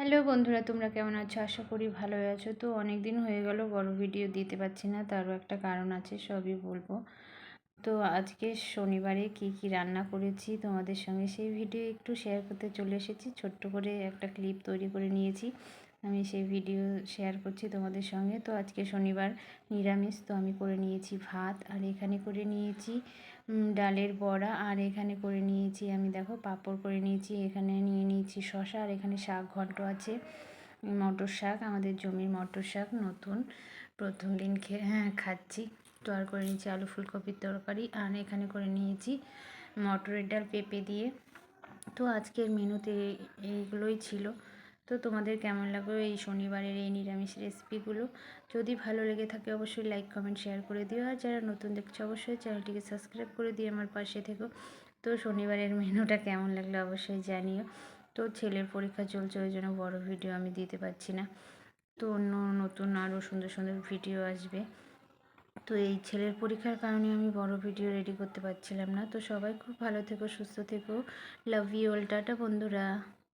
Hello বন্ধুরা, তোমরা কেমন আছো? আশা করি ভালো আছো। তো অনেক দিন হয়ে গেল, বড় ভিডিও দিতে পারছি না, তারও একটা কারণ আছে, সবই বলব। তো আজকে শনিবারে কি কি রান্না করেছি, তোমাদের সঙ্গে সেই ভিডিও একটু শেয়ার করতে চলে এসেছি। ছোট্ট করে একটা ক্লিপ তৈরি করে নিয়েছি। আমি সেই ভিডিও শেয়ার করছি তোমাদের সঙ্গে। তো আজকে শনিবার নিরামিষ, তো আমি করে নিয়েছি ভাত, আর এখানে করে নিয়েছি ডালের বড়া, আর এখানে করে নিয়েছি আমি দেখো পাঁপড় করে নিয়েছি, এখানে নিয়ে নিয়েছি শশা আর এখানে শাক ঘন্ট আছে। মটর শাক, আমাদের জমির মটর শাক, নতুন। প্রথম দিন খেয়ে হ্যাঁ খাচ্ছি। তো আর করে নিয়েছি আলু ফুলকপির তরকারি, আর এখানে করে নিয়েছি মটরের ডাল পেঁপে দিয়ে। তো আজকের মেনুতে এইগুলোই ছিল। তো তোমাদের কেমন লাগল এই শনিবারের এই নিরামিষ রেসিপিগুলো যদি ভালো লেগে থাকে অবশ্যই লাইক কমেন্ট শেয়ার করে দিও। আর যারা নতুন দেখছ অবশ্যই চ্যানেলটিকে সাবস্ক্রাইব করে দিয়ে আমার পাশে থেকো। তো শনিবারের মেনুটা কেমন লাগল অবশ্যই জানিও। তো ছেলের পরীক্ষা চলছে, ওই জন্য বড়ো ভিডিও আমি দিতে পারছি না। তো অন্য নতুন আরও সুন্দর সুন্দর ভিডিও আসবে। তো এই ছেলের পরীক্ষার কারণে আমি বড় ভিডিও রেডি করতে পারছিলাম না। তো সবাই খুব ভালো থেকো, সুস্থ থেকো। লাভ ইউ অল টাটা বন্ধুরা।